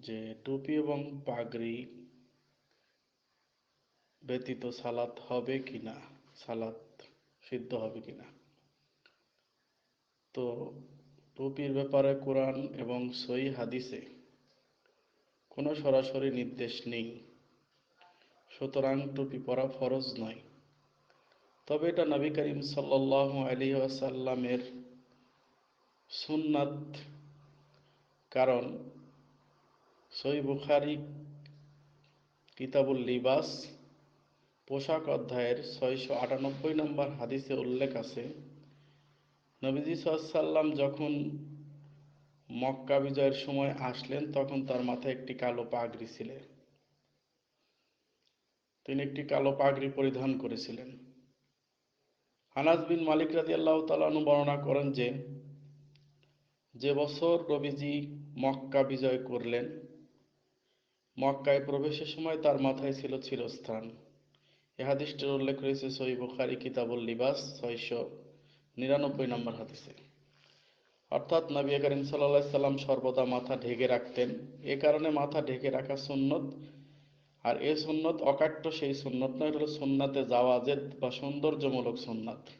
যে টুপি এবং পাগড়ি ব্যতীত সালাত হবে কিনা? সালাত সিদ্ধ হবে কিনা? তো টুপির ব্যাপারে কোরআন এবং সই হাদিসে কোনো সরাসরি নির্দেশ নেই। সুতরাং টুপি পরা ফরজ নয়। তবে এটা নবী করিম সাল্লাল্লাহু আলাইহি ওয়াসাল্লামের সুন্নাত। কারণ সই বুখারি, কিতাবুল লিবাস, পোশাক অধ্যায়ের ছয়শো আটানব্বই নম্বর হাদিসে উল্লেখ আছে, নবীজি সাল্লাম যখন মক্কা বিজয়ের সময় আসলেন, তখন তার মাথায় একটি কালো পাগড়ি ছিলেন তিনি একটি কালো পাগড়ি পরিধান করেছিলেন। আনাস বিন মালিক রাজি আল্লাহ তালু বর্ণনা করেন যে যে বছর রবিজি মক্কা বিজয় করলেন মক্কায় প্রবেশের সময় তার মাথায় ছিল চিরস্থান। এ হাদিসটির উল্লেখ রয়েছে সহি বুখারি কিতাবুল লিবাস ছয়শো নিরানব্বই নম্বর হাদিসে। অর্থাৎ নবী করিম সাল্লা সাল্লাম সর্বদা মাথা ঢেকে রাখতেন। এ কারণে মাথা ঢেকে রাখা সুন্নত, আর এ সুন্নত অকাট্য, সেই সুন্নত নয় হলো সুন্নাতে জাওয়াজেদ বা সৌন্দর্যমূলক সুন্নাত।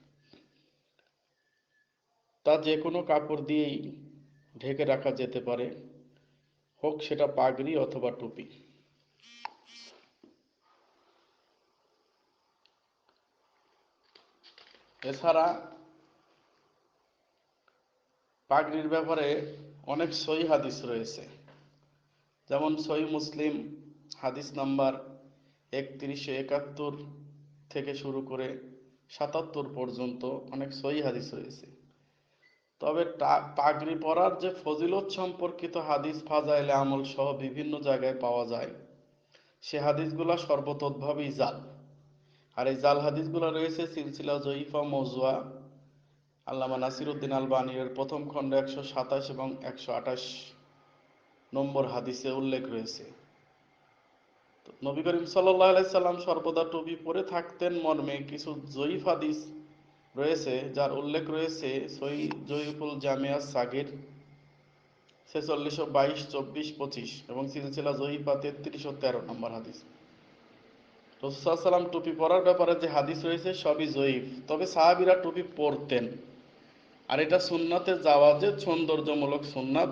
তা যে কোনো কাপড় দিয়েই ঢেকে রাখা যেতে পারে। হোক সেটা পাগড়ি অথবা টুপি। এছাড়া পাগড়ির ব্যাপারে অনেক সই হাদিস রয়েছে। যেমন সই মুসলিম, হাদিস নাম্বার একত্রিশশো একাত্তর থেকে শুরু করে সাতাত্তর পর্যন্ত অনেক সই হাদিস রয়েছে। তবে পাগড়ি পরার যে ফজিলত সম্পর্কিত হাদিস ফাজাইলে আমল সহ বিভিন্ন জায়গায় পাওয়া যায়, সে হাদিসগুলা সর্বতোভাবেই জাল। আর এই জাল হাদিসগুলো রয়েছে সিলসিলা জয়ীফা মজুয়া, আল্লামা নাসিরুদ্দিন আলবানির প্রথম খণ্ড একশো সাতাশ এবং একশো আঠাশ নম্বর হাদিসে উল্লেখ রয়েছে। নবী করিম সাল্লাহ সাল্লাম সর্বদা টুপি পরে থাকতেন মর্মে কিছু জয়ীফ হাদিস রয়েছে, যার উল্লেখ রয়েছে, সই জয়ীফুল জামিয়া সাগির ছেচল্লিশশো বাইশ, চব্বিশ, পঁচিশ এবং সিলসিলা জয়ীফা তেত্রিশশো তেরো নম্বর হাদিস। রসুলাম টুপি পরার ব্যাপারে যে হাদিস রয়েছে, সবই জয়ীফ। তবে সাহাবিরা টুপি পরতেন। আর এটা সুন্নাতে যাওয়া যে সৌন্দর্যমূলক সুন্নাত।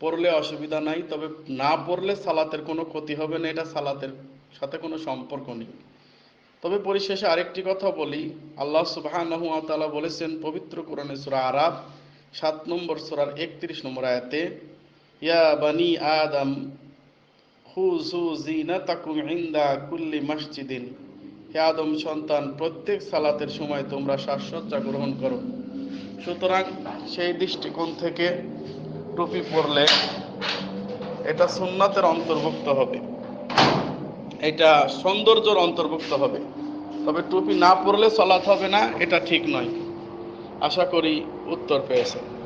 পড়লে অসুবিধা নাই, তবে না পড়লে সালাতের কোনো ক্ষতি হবে না, এটা সালাতের সাথে কোনো সম্পর্ক নেই। তবে পরিশেষে আরেকটি কথা বলি। আল্লাহ ওয়া বলেছেন, পবিত্র কোরআনে সূরা আরাফ, সাত নম্বর সূরার একত্রিশ নম্বর আয়াতে, ইয়া বানি আদম কুল্লি হে আদম সন্তান, প্রত্যেক সালাতের সময় তোমরা গ্রহণ করো। সুতরাং সেই দৃষ্টিকোণ থেকে টুপি পরলে এটা অন্তর্ভুক্ত হবে। এটা সৌন্দর্যর অন্তর্ভুক্ত হবে। তবে টুপি না পরলে চলাতে হবে না, এটা ঠিক নয়। আশা করি উত্তর পেয়েছেন।